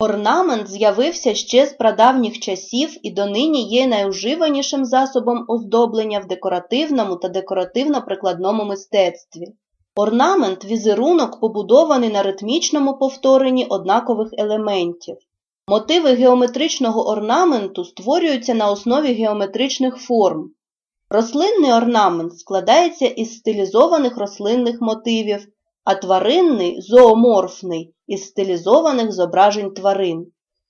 Орнамент з'явився ще з прадавніх часів і донині є найуживанішим засобом оздоблення в декоративному та декоративно-прикладному мистецтві. Орнамент – візерунок, побудований на ритмічному повторенні однакових елементів. Мотиви геометричного орнаменту створюються на основі геометричних форм. Рослинний орнамент складається із стилізованих рослинних мотивів, а тваринний зооморфний із стилізованих зображень тварин.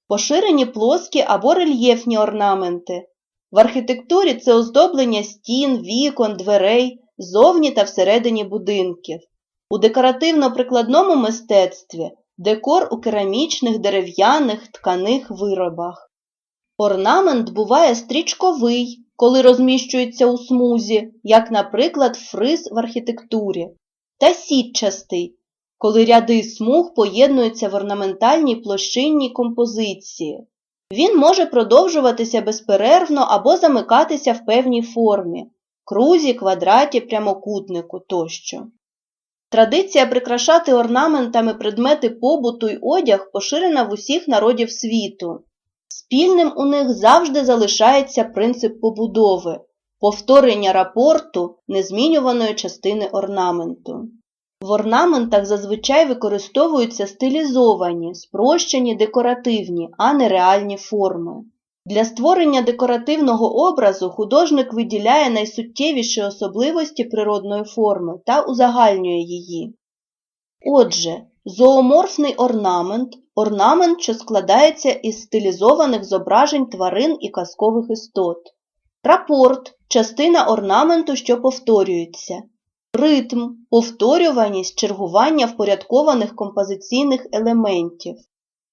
Поширені плоскі або рельєфні орнаменти. В архітектурі це оздоблення стін, вікон, дверей, зовні та всередині будинків. У декоративно-прикладному мистецтві декор у керамічних, дерев'яних, тканих виробах. Орнамент буває стрічковий, коли розміщується у смузі, як, наприклад, фриз в архітектурі, та сітчастий, коли ряди смуг поєднуються в орнаментальній площинній композиції. Він може продовжуватися безперервно або замикатися в певній формі крузі, квадраті, прямокутнику тощо. Традиція прикрашати орнаментами предмети побуту й одяг поширена в усіх народів світу. Спільним у них завжди залишається принцип побудови повторення рапорту незмінюваної частини орнаменту. В орнаментах зазвичай використовуються стилізовані, спрощені декоративні, а не реальні форми. Для створення декоративного образу художник виділяє найсуттєвіші особливості природної форми та узагальнює її. Отже, зооморфний орнамент орнамент, що складається із стилізованих зображень тварин і казкових істот. Рапорт частина орнаменту, що повторюється. Ритм повторюваність чергування впорядкованих композиційних елементів.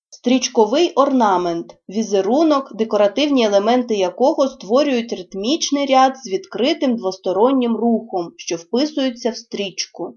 Стрічковий орнамент візерунок, декоративні елементи якого створюють ритмічний ряд з відкритим двостороннім рухом, що вписується в стрічку.